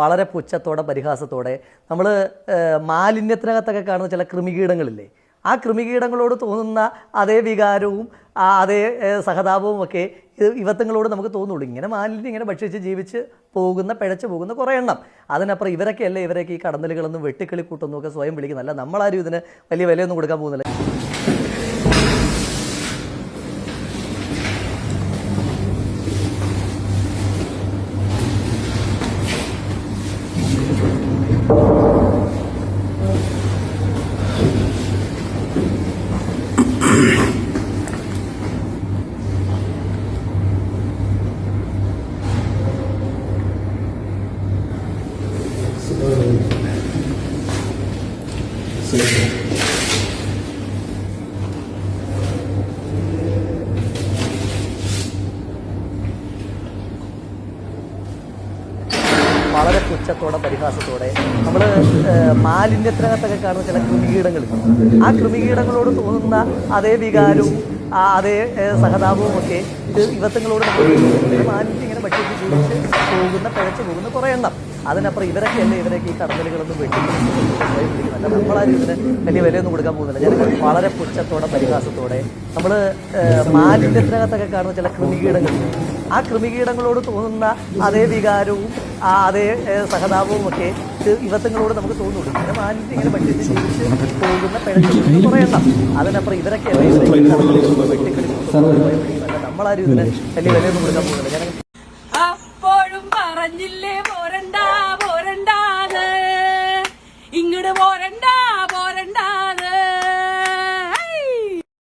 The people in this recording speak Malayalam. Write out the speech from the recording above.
വളരെ പുച്ഛത്തോടെ പരിഹാസത്തോടെ നമ്മൾ മാലിന്യത്തിനകത്തൊക്കെ കാണുന്ന ചില കൃമികീടങ്ങളില്ലേ ആ കൃമികീടങ്ങളോട് തോന്നുന്ന അതേ വികാരവും അതേ സഹതാപവും ഒക്കെ ഇവത്തങ്ങളോട് നമുക്ക് തോന്നുള്ളൂ. ഇങ്ങനെ മാലിന്യം ഇങ്ങനെ ഭക്ഷിച്ച് ജീവിച്ച് പോകുന്ന പിഴച്ച് പോകുന്ന കുറേ എണ്ണം. അതിനപ്പുറം ഇവരൊക്കെയല്ലേ ഇവരൊക്കെ ഈ കടന്നലുകളൊന്നും വെട്ടിക്കിളി കൂട്ടൊന്നും ഒക്കെ സ്വയം വിളിക്കുന്നല്ല നമ്മളാരും ഇതിന് വലിയ വിലയൊന്നും കൊടുക്കാൻ പോകുന്നില്ല. വളരെ പുച്ഛത്തോടെ പരിഹാസത്തോടെ നമ്മൾ മാലിന്യത്തിനകത്തൊക്കെ കാണുന്ന ചില കൃമികീടങ്ങൾ. ആ കൃമികീടങ്ങളോട് തോന്നുന്ന അതേ വികാരവും അതേ സഹതാപവും ഒക്കെ ഇത് യുവത്വങ്ങളോട് മാലിന്യം ഇങ്ങനെ ഭക്ഷിച്ച് ജീവിച്ച് പോകുന്ന പിഴച്ച് പോകുന്ന കുറേ എണ്ണം. അതിനപ്പുറം ഇവരൊക്കെ അല്ലേ ഇവരൊക്കെ ഈ കടന്നലുകളൊന്നും വെട്ടി അല്ല നമ്മളാരും ഇതിന് വലിയ വിലയൊന്നും കൊടുക്കാൻ പോകുന്നില്ല. ജനങ്ങൾ വളരെ പുച്ഛത്തോടെ പരിഹാസത്തോടെ നമ്മൾ മാലിന്യത്തിനകത്തൊക്കെ കാണുന്ന ചില കൃമികീടങ്ങൾ. ആ കൃമികീടങ്ങളോട് തോന്നുന്ന അതേ വികാരവും ആ അതേ സഹതാപവും ഒക്കെ യുവത്വങ്ങളോട് നമുക്ക് തോന്നുള്ളൂ ഇങ്ങനെ മാലിന്യം ഇങ്ങനെ പറ്റിച്ച് ജീവിച്ച് പോകുന്ന പിഴച്ചു എണ്ണം. അതിനപ്പുറം ഇവരൊക്കെ വെട്ടിക്കളി നമ്മളാരും ഇതിന് വലിയ വിലയൊന്നും കൊടുക്കാൻ പോകുന്നില്ല. ജനങ്ങൾ